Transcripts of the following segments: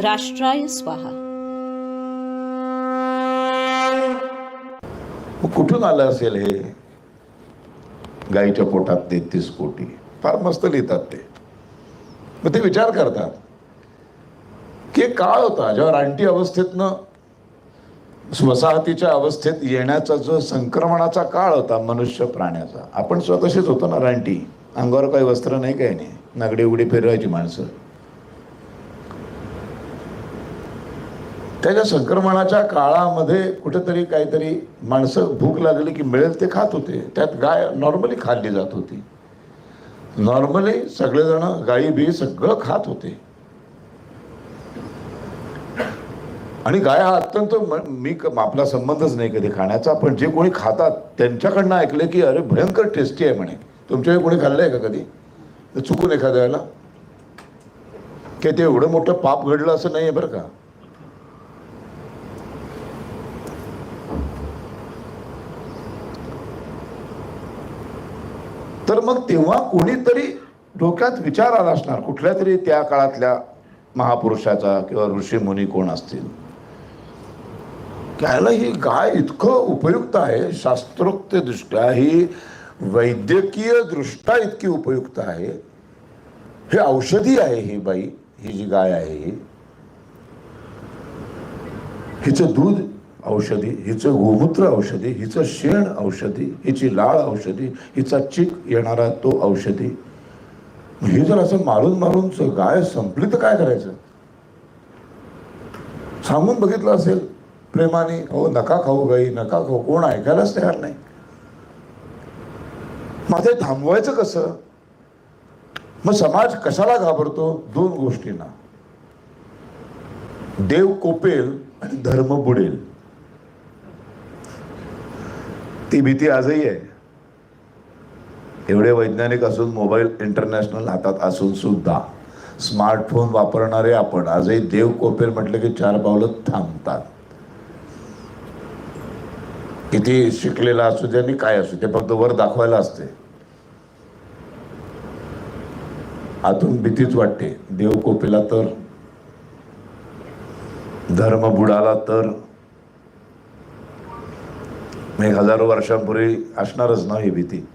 राष्ट्राय स्वाहा. कुठून आलं असेल हे? गाईच्या पोटात तेहतीस कोटी. फार मस्त लिहितात ते. मग ते विचार करतात. की काळ होता जेव्हा रानटी अवस्थेतनं वसाहतीच्या अवस्थेत येण्याचा जो संक्रमणाचा काळ होता मनुष्य प्राण्याचा. आपण स्वतःशीच होतो ना रानटी अंगावर काही वस्त्र नाही काही नाही नागडी उगडी फिरवायची माणसं. त्याच्या संक्रमणाच्या काळामध्ये कुठेतरी काहीतरी माणसं भूक लागली की मिळेल ते खात होते. त्यात गाय नॉर्मली खाल्ली जात होती. नॉर्मली सगळेजण गायी बी सगळं खात होते. आणि गाय हा अत्यंत मी आपला संबंधच नाही कधी खाण्याचा पण जे कोणी खातात त्यांच्याकडनं ऐकले की अरे भयंकर टेस्टी आहे म्हणे. तुमच्या कोणी खाल्लंय का कधी? चुकून एखाद्या वेळेला की ते एवढं मोठं पाप घडलं असं नाही आहे बरं का? तर मग तेव्हा कोणीतरी डोक्यात विचार आला असणार कुठल्या तरी त्या काळातल्या महापुरुषाचा किंवा ऋषी मुनी कोण असतील? त्याला ही गाय इतकं उपयुक्त आहे शास्त्रोक्त दृष्ट्या ही वैद्यकीय दृष्ट्या इतकी उपयुक्त आहे. हे औषधी आहे ही बाई ही जी गाय आहे ही. हिचं दूध औषधी हिचं गोमूत्र औषधी हिचं शेण औषधी हिची लाळ औषधी हिचा चिक येणारा तो औषधी. हे जर असं मारून मारून गाय संपली तर काय करायचं? सांगून बघितलं असेल प्रेमाने हो नका खाऊ गाई नका खाऊ. कोण ऐकायलाच तयार नाही. मग ते थांबवायचं कसं? मग समाज कशाला घाबरतो? दोन गोष्टींना. देव कोपेल आणि धर्म बुडेल. ती भीती आजही आहे. एवढे वैज्ञानिक असून मोबाईल इंटरनॅशनल हातात असून सुद्धा स्मार्टफोन वापरणारे आपण आजही देव कोपेल म्हटलं की चार पावलं थांबतात. किती शिकलेला असू दे आणि काय असू ते फक्त वर दाखवायला असते. आतून भीतीच वाटते. देव कोपेला तर धर्म बुडाला तर मग एक हजारो वर्षांपूर्वी असणारच ना ही भीती.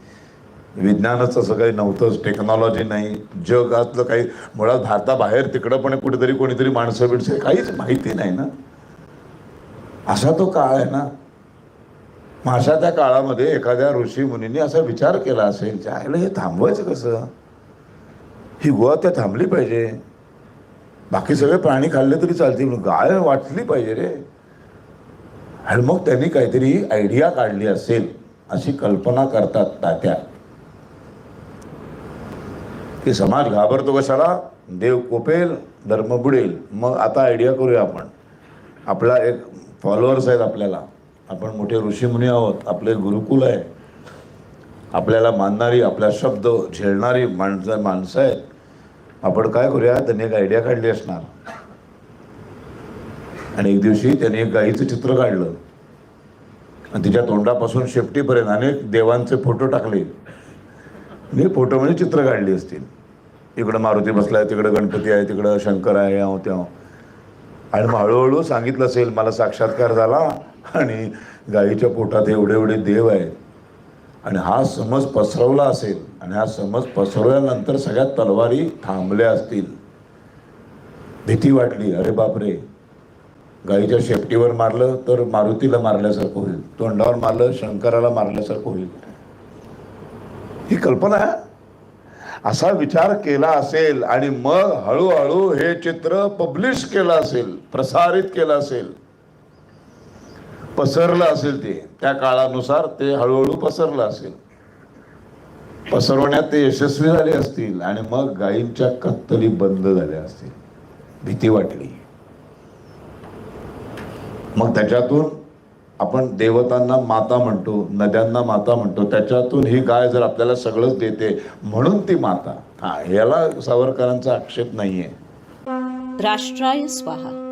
विज्ञानाचं असं काही नव्हतंच टेक्नॉलॉजी नाही जगातलं काही मुळात भारताबाहेर तिकडं पण कुठेतरी कोणीतरी माणसं बिणसं काहीच माहिती नाही ना. असा तो काळ आहे ना. मग अशा त्या काळामध्ये एखाद्या ऋषी मुनींनी असा विचार केला असेल जायला हे थांबवायचं कसं? ही गोवा त्या थांबली पाहिजे. बाकी सगळे प्राणी खाल्ले तरी चालतील गाय वाटली पाहिजे रे. आणि मग त्यांनी काहीतरी आयडिया काढली असेल अशी कल्पना करतात तात्या. की समाज घाबरतो कशाला? देव कोपेल धर्म बुडेल. मग आता आयडिया करूया आपण. आपला एक फॉलोअर्स आहेत आपल्याला. आपण मोठे ऋषीमुनी आहोत आपले गुरुकुल आहे. आपल्याला मानणारी आपला शब्द झेलणारी माणसं माणसं आहेत. आपण काय करूया? त्यांनी एक आयडिया काढली असणार. आणि एक दिवशी त्यांनी एक गाईचं चित्र काढलं. आणि तिच्या तोंडापासून शेपटीपर्यंत अनेक देवांचे फोटो टाकले. मी फोटो म्हणजे चित्र काढली असतील इकडं मारुती बसलाय तिकडं गणपती आहे तिकडं शंकर आहे अहो त्याव. आणि मग हळूहळू सांगितलं असेल मला साक्षात्कार झाला आणि गाईच्या पोटात एवढे एवढे देव आहेत. आणि हा समज पसरवला असेल आणि हा समज पसरवल्यानंतर सगळ्या तलवारी थांबल्या असतील. भीती वाटली अरे बापरे गाईच्या शेपटीवर मारलं तर मारुतीला मारल्यासारखं होईल. तोंडावर मारलं शंकराला मारल्यासारखं होईल. ही कल्पना असा विचार केला असेल आणि मग हळूहळू हे चित्र पब्लिश केलं असेल प्रसारित केलं असेल पसरलं असेल ते. त्या काळानुसार ते हळूहळू पसरलं असेल. पसरवण्यात ते यशस्वी झाले असतील आणि मग गायींच्या कत्तली बंद झाल्या असतील. भीती वाटली. मग त्याच्यातून आपण देवतांना माता म्हणतो नद्यांना माता म्हणतो त्याच्यातून ही गाय जर आपल्याला सगळंच देते म्हणून ती माता. हा याला सावरकरांचा आक्षेप नाहीये. राष्ट्राय स्वाहा.